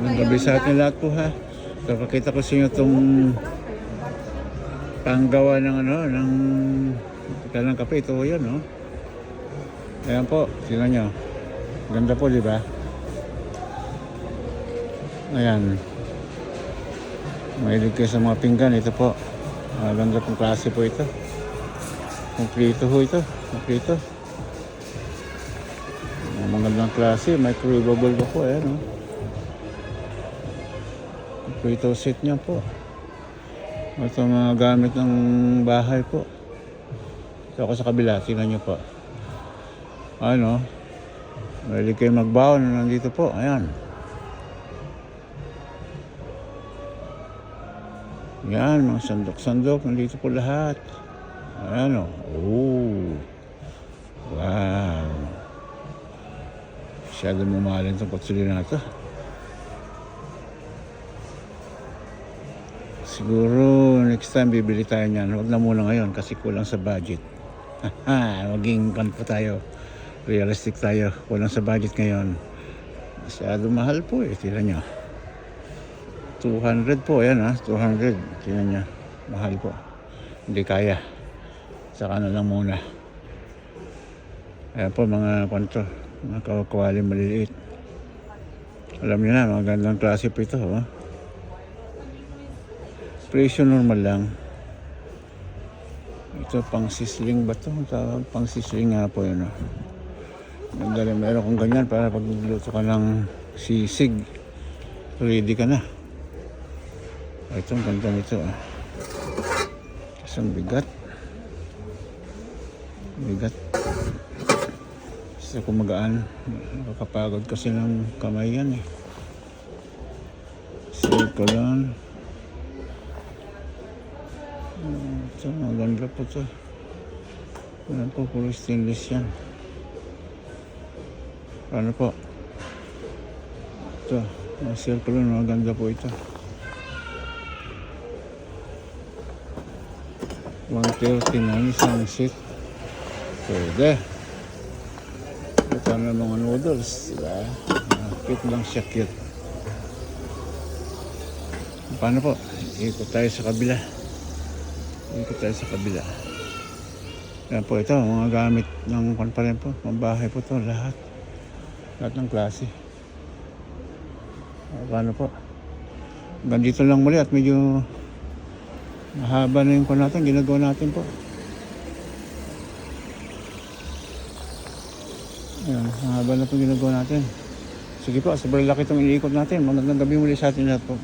Gabi sa atin lahat po ha. Kapakita ko sa inyo itong panggawa ng ano, ng ng kape. Ito yan, no? Ayan po, tingnan nyo. Ganda po, di ba? Ayan. Mahilig kayo sa mga pinggan. Ito po. Maganda pong klase po ito. Kompleto ho ito. Kompleto. Ang magandang klase. Microwavable pa po. Ayan, no? Kompleto set niya po. Ito mga gamit ng bahay po. Ito ako sa kabila. Tingnan nyo po. Ano? Mahilig kayo magbaon. Nandito po. Ayan. Yan, mga sandok-sandok. Nandito po lahat. Ayan o. Oh. Wow. Masyado mamahalin itong kutsilyo na ito. Siguro next time bibili tayo niyan. Huwag na muna ngayon kasi kulang sa budget. Maging kan tayo. Realistic tayo. Kulang sa budget ngayon. Masyado mahal po eh. Tira nyo. 200 po. Ayan ha. 200. Tingnan niya. Mahal po. Hindi kaya. Saka na lang muna. Ayan po mga kwanto. Mga kawakawali maliliit. Alam niyo na, magandang klase po ito. Oh. Presyo normal lang. Ito pang sisling ba ito? Pang sisling nga po yun. Oh. Ganda rin meron kong ganyan para pag magluto ka ng sisig. Ready ka na. Oh, ito ang ganda nito. Ah. Isang bigat. Bigat. Gusto ko magaan. Nakakapagod kasi ng kamay yan eh. Ko lang. Ito, maganda po ito. Ano po, puro stainless yan. Ano po? Ito, mga circle maganda po ito. 139 isang seat. Pwede. Ito na mga noodles, diba? Ah, cute lang siya, cute. Paano po? Ikot tayo sa kabila. Ikot tayo sa kabila. Yan po ito, mga gamit ng kwan pa rin po. Mambahay po to lahat. Lahat ng klase. Ah, Paano po? Hanggang dito lang muli at medyo mahaba na yung kwan natin. Ginagawa natin po. Ayan, mahaba na itong ginagawa natin. Sige po, sobrang laki itong iniikot natin. Magandang gabi muli sa atin lahat po.